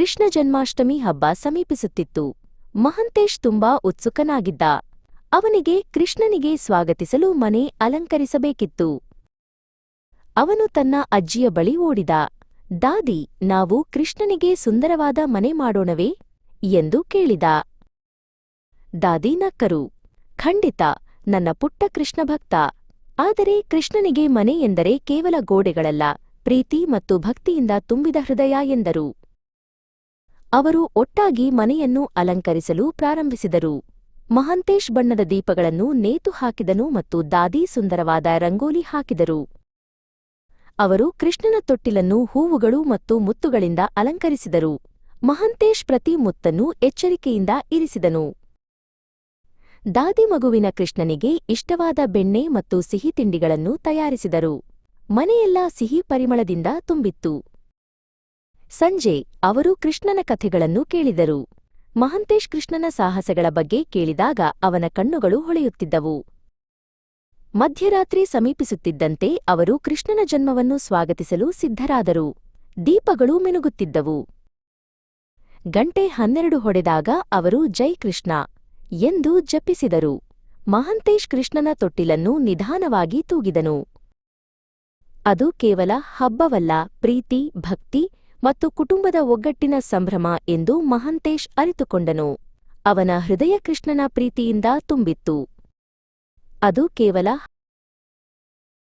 ಕೃಷ್ಣ ಜನ್ಮಾಷ್ಟಮಿ ಹಬ್ಬ ಸಮೀಪಿಸುತ್ತಿತ್ತು. ಮಹಂತೇಶ್ ತುಂಬಾ ಉತ್ಸುಕನಾಗಿದ್ದ. ಅವನಿಗೆ ಕೃಷ್ಣನಿಗೆ ಸ್ವಾಗತಿಸಲು ಮನೆ ಅಲಂಕರಿಸಬೇಕಿತ್ತು. ಅವನು ತನ್ನ ಅಜ್ಜಿಯ ಬಳಿ ಓಡಿದ. ದಾದಿ, ನಾವು ಕೃಷ್ಣನಿಗೆ ಸುಂದರವಾದ ಮನೆ ಮಾಡೋಣವೇ? ಎಂದು ಕೇಳಿದ. ದಾದಿ ನಕ್ಕರು. ಖಂಡಿತ, ನನ್ನ ಪುಟ್ಟ ಕೃಷ್ಣ ಭಕ್ತ. ಆದರೆ ಕೃಷ್ಣನಿಗೆ ಮನೆ ಎಂದರೆ ಕೇವಲ ಗೋಡೆಗಳಲ್ಲ. ಪ್ರೀತಿ ಮತ್ತು ಭಕ್ತಿಯಿಂದ ತುಂಬಿದ ಹೃದಯ ಎಂದರು. ಅವರು ಒಟ್ಟಾಗಿ ಮನೆಯನ್ನು ಅಲಂಕರಿಸಲು ಪ್ರಾರಂಭಿಸಿದರು. ಮಹಂತೇಶ್ ಬಣ್ಣದ ದೀಪಗಳನ್ನು ನೇತು ಹಾಕಿದನು ಮತ್ತು ದಾದಿ ಸುಂದರವಾದ ರಂಗೋಲಿ ಹಾಕಿದರು. ಅವರು ಕೃಷ್ಣನ ತೊಟ್ಟಿಲನ್ನು ಹೂವುಗಳು ಮತ್ತು ಮುತ್ತುಗಳಿಂದ ಅಲಂಕರಿಸಿದರು. ಮಹಂತೇಶ್ ಪ್ರತಿ ಮುತ್ತನ್ನು ಎಚ್ಚರಿಕೆಯಿಂದ ಇರಿಸಿದನು. ದಾದಿ ಮಗುವಿನ ಕೃಷ್ಣನಿಗೆ ಇಷ್ಟವಾದ ಬೆಣ್ಣೆ ಮತ್ತು ಸಿಹಿ ತಿಂಡಿಗಳನ್ನು ತಯಾರಿಸಿದರು. ಮನೆಯೆಲ್ಲ ಸಿಹಿ ಪರಿಮಳದಿಂದ ತುಂಬಿತ್ತು. ಸಂಜೆ ಅವರು ಕೃಷ್ಣನ ಕಥೆಗಳನ್ನು ಕೇಳಿದರು. ಮಹಂತೇಶ್ ಕೃಷ್ಣನ ಸಾಹಸಗಳ ಬಗ್ಗೆ ಕೇಳಿದಾಗ ಅವನ ಕಣ್ಣುಗಳು ಹೊಳೆಯುತ್ತಿದ್ದವು. ಮಧ್ಯರಾತ್ರಿ ಸಮೀಪಿಸುತ್ತಿದ್ದಂತೆ ಅವರು ಕೃಷ್ಣನ ಜನ್ಮವನ್ನು ಸ್ವಾಗತಿಸಲು ಸಿದ್ಧರಾದರು. ದೀಪಗಳು ಮಿನುಗುತ್ತಿದ್ದವು. ಗಂಟೆ ಹನ್ನೆರಡು ಹೊಡೆದಾಗ ಅವರು ಜೈ ಕೃಷ್ಣ ಎಂದು ಜಪಿಸಿದರು. ಮಹಂತೇಶ್ ಕೃಷ್ಣನ ತೊಟ್ಟಿಲನ್ನು ನಿಧಾನವಾಗಿ ತೂಗಿದನು. ಅದು ಕೇವಲ ಹಬ್ಬವಲ್ಲ, ಪ್ರೀತಿ, ಭಕ್ತಿ ಮತ್ತು ಕುಟುಂಬದ ಒಗ್ಗಟ್ಟಿನ ಸಂಭ್ರಮ ಎಂದು ಮಹಂತೇಶ್ ಅರಿತುಕೊಂಡನು. ಅವನ ಹೃದಯ ಕೃಷ್ಣನ ಪ್ರೀತಿಯಿಂದ ತುಂಬಿತ್ತು. ಅದು ಕೇವಲ